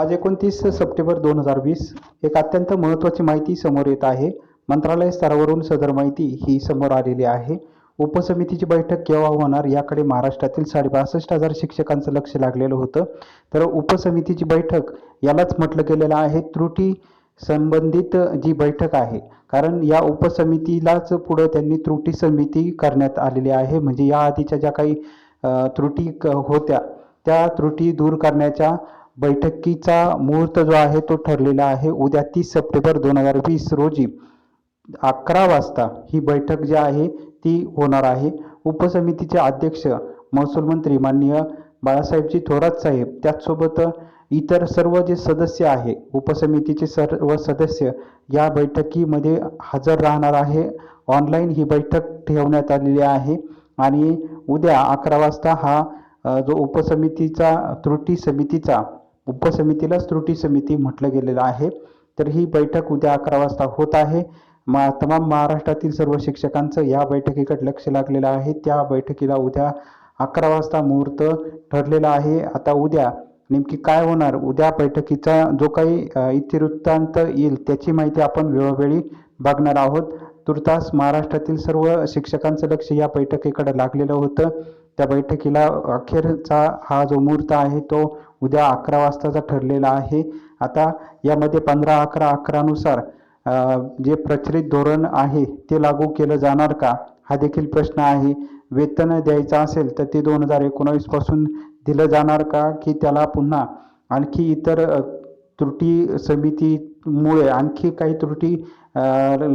आज एकोणतीस सप्टेंबर दोन हजार वीस एक अत्यंत महत्त्वाची माहिती समोर येत आहे. मंत्रालय स्तरावरून सदर माहिती ही समोर आलेली आहे. उपसमितीची बैठक केव्हा होणार याकडे महाराष्ट्रातील साडेबासष्ट हजार शिक्षकांचं लक्ष लागलेलं होतं. तर उपसमितीची बैठक यालाच म्हटलं गेलेलं आहे. त्रुटी संबंधित जी बैठक आहे कारण या उपसमितीलाच पुढं त्यांनी त्रुटी समिती करण्यात आलेली आहे. म्हणजे या आधीच्या ज्या काही त्रुटी क- होत्या त्या त्रुटी दूर करण्याच्या बैठकीचा मुहूर्त जो आहे तो ठरलेला आहे. उद्या तीस सप्टेंबर दोन हजार वीस रोजी अकरा वाजता ही बैठक जी आहे ती होणार आहे. उपसमितीचे अध्यक्ष महसूल मंत्री माननीय बाळासाहेबजी थोरात साहेब त्याचसोबत इतर सर्व जे सदस्य आहे उपसमितीचे सर्व सदस्य या बैठकीमध्ये हजर राहणार आहे. ऑनलाईन ही बैठक ठेवण्यात आलेली आहे आणि उद्या अकरा वाजता हा जो उपसमितीचा त्रुटी समितीचा उपसमितीलाच त्रुटी समिती म्हटलं गेलेलं आहे. तर ही बैठक उद्या अकरा वाजता होत आहे. मा तमाम महाराष्ट्रातील सर्व शिक्षकांचं या बैठकीकडे लक्ष लागलेलं आहे. त्या बैठकीला उद्या अकरा वाजता मुहूर्त ठरलेला आहे. आता उद्या नेमकी काय होणार? उद्या बैठकीचा जो काही इतिवृत्तांत येईल त्याची माहिती आपण वेळोवेळी बघणार आहोत. तुर्तास महाराष्ट्रातील सर्व शिक्षकांचं लक्ष या बैठकीकडे लागलेलं होतं. त्या बैठकीला अखेरचा हा जो मुहूर्त आहे तो उद्या अकरा वाजताचा ठरलेला आहे. आता यामध्ये पंधरा अकरा अकरानुसार जे प्रचलित धोरण आहे ते लागू केलं जाणार का? हा देखील प्रश्न आहे. वेतन द्यायचं असेल तर ते दोन हजार एकोणावीसपासून दिलं जाणार का? की त्याला पुन्हा आणखी इतर त्रुटी समितीमुळे आणखी काही त्रुटी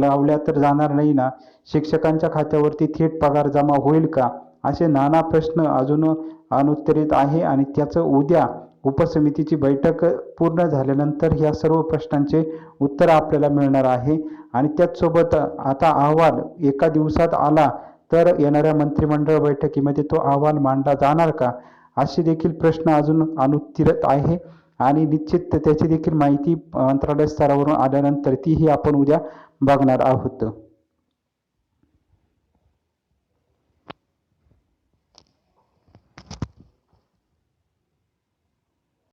लावल्या तर जाणार नाही ना? शिक्षकांच्या खात्यावरती थेट पगार जमा होईल का? असे नाना प्रश्न अजून अनुत्तरित आहे आणि त्याचं उद्या उपसमितीची बैठक पूर्ण झाल्यानंतर या सर्व प्रश्नांचे उत्तर आपल्याला मिळणार आहे. आणि त्याचसोबत आता अहवाल एका दिवसात आला तर येणाऱ्या मंत्रिमंडळ बैठकीमध्ये तो अहवाल मांडला जाणार का? असे देखील प्रश्न अजून अनुत्तरित आहे. आणि निश्चित त्याची देखील माहिती मंत्रालय स्तरावरून आल्यानंतर तीही आपण उद्या बघणार आहोत.